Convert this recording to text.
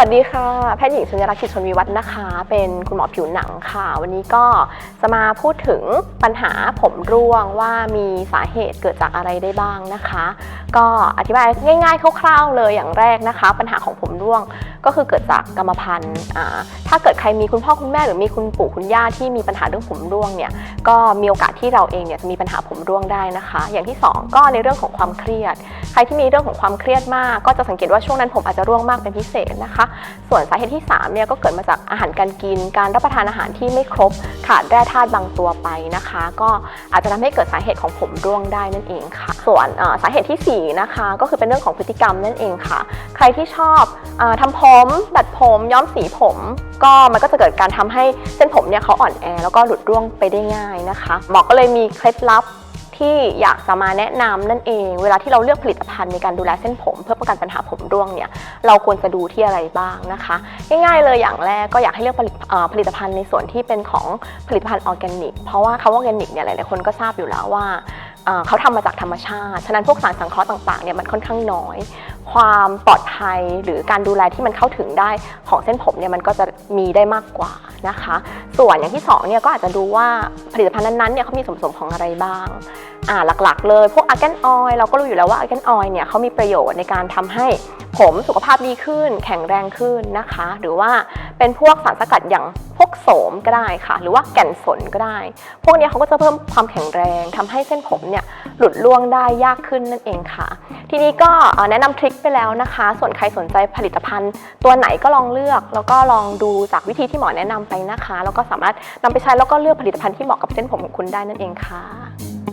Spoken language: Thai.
วัสดีค่ะ แพทย์หญิงสุญญรักษ์กิจชนวิวัฒน์นะคะ เป็นคุณหมอผิวหนังค่ะ วันนี้ก็จะมาพูดถึงปัญหาผมร่วงว่ามีสาเหตุเกิดจากอะไรได้บ้างนะคะ ก็อธิบายง่ายๆคร่าวๆเลยอย่างแรกนะคะ ปัญหาของผมร่วงก็คือเกิดจากกรรมพันธุ์ ถ้าเกิดใครมีคุณพ่อคุณแม่หรือมีคุณปู่คุณย่าที่มีปัญหาเรื่องผมร่วงเนี่ยก็มีโอกาสที่เราเองเนี่ยจะมีปัญหาผมร่วงได้นะคะ อย่างที่สองก็ในเรื่องของความเครียด ใครที่มีเรื่องของความเครียดมาก ก็จะสังเกตว่าช่วงนั้นผมอาจจะร่วงมากเป็นพิเศษนะคะ ส่วนสาเหตุที่3เนี่ยก็เกิดมาจากอาหารการกิน การรับประทานอาหารที่ไม่ครบขาดแร่ธาตุบางตัวไปนะคะ ก็อาจจะทำให้เกิดสาเหตุของผมร่วงได้นั่นเองค่ะ ส่วนสาเหตุทีสี่4นะคะก็คือเป็นเรื่องของพฤติกรรมนั่นเองค่ะ ใครที่ชอบออทำผมดัดผมย้อมสีผมก็มันก็จะเกิดการทำให้เส้นผมเนี่ยเขาอ่อนแอ แล้วก็หลุดร่วงไปได้ง่ายนะคะหมอก็เลยมีเคล็ดลับที่อยากจะมาแนะนำนั่นเอง เวลาที่เราเลือกผลิตภัณฑ์ในการดูแลเส้นผม เพื่อป้องกันปัญหาผมร่วงเนี่ยเราควรจะดูที่อะไรบ้างนะคะ ง่ายๆเลยอย่างแรกก็อยากให้เลือกผลิตผลิตภัณฑ์ในส่วนที่เป็นของผลิตภัณฑ์ออร์แกนิก เพราะว่าคำว่าออร์แกนิกเนี่ยหลายๆคนก็ทราบอยู่แล้วว่าเขาทำมาจากธรรมชาติ ฉะนั้นพวกสารสังเคราะห์ต่างๆเนี่ยมันค่อนข้างน้อย ความปลอดภัยหรือการดูแลที่มันเข้าถึงได้ของเส้นผมเนี่ยมันก็จะมีได้มากกว่านะคะ ส่วนอย่างที่สองเนี่ยก็อาจจะดูว่าผลิตภัณฑ์นั้นๆเนี่ยเขามีส่วนผสมของอะไรบ้างอ่าหลักๆ เลย พวกอาร์แกนออยเราก็รู้อยู่แล้วว่าอาร์แกนออยเนี่ยเขามีประโยชน์ในการทำให้ผมสุขภาพดีขึ้น แข็งแรงขึ้นนะคะ หรือว่าเป็นพวกสารสกัดอย่างพวกโสมก็ได้ค่ะ หรือว่าแก่นสนก็ได้ พวกนี้เขาก็จะเพิ่มความแข็งแรงทำให้เส้นผมเนี่ยหลุดร่วงได้ยากขึ้นนั่นเองค่ะ ทีนี้ก็แนะนำทริคไปแล้วนะคะ ส่วนใครสนใจผลิตภัณฑ์ ตัวไหนก็ลองเลือก แล้วก็ลองดูจากวิธีที่หมอแนะนำไปนะคะ แล้วก็สามารถนำไปใช้แล้วก็เลือกผลิตภัณฑ์ที่เหมาะกับเส้นผมของคุณได้นั่นเองค่ะ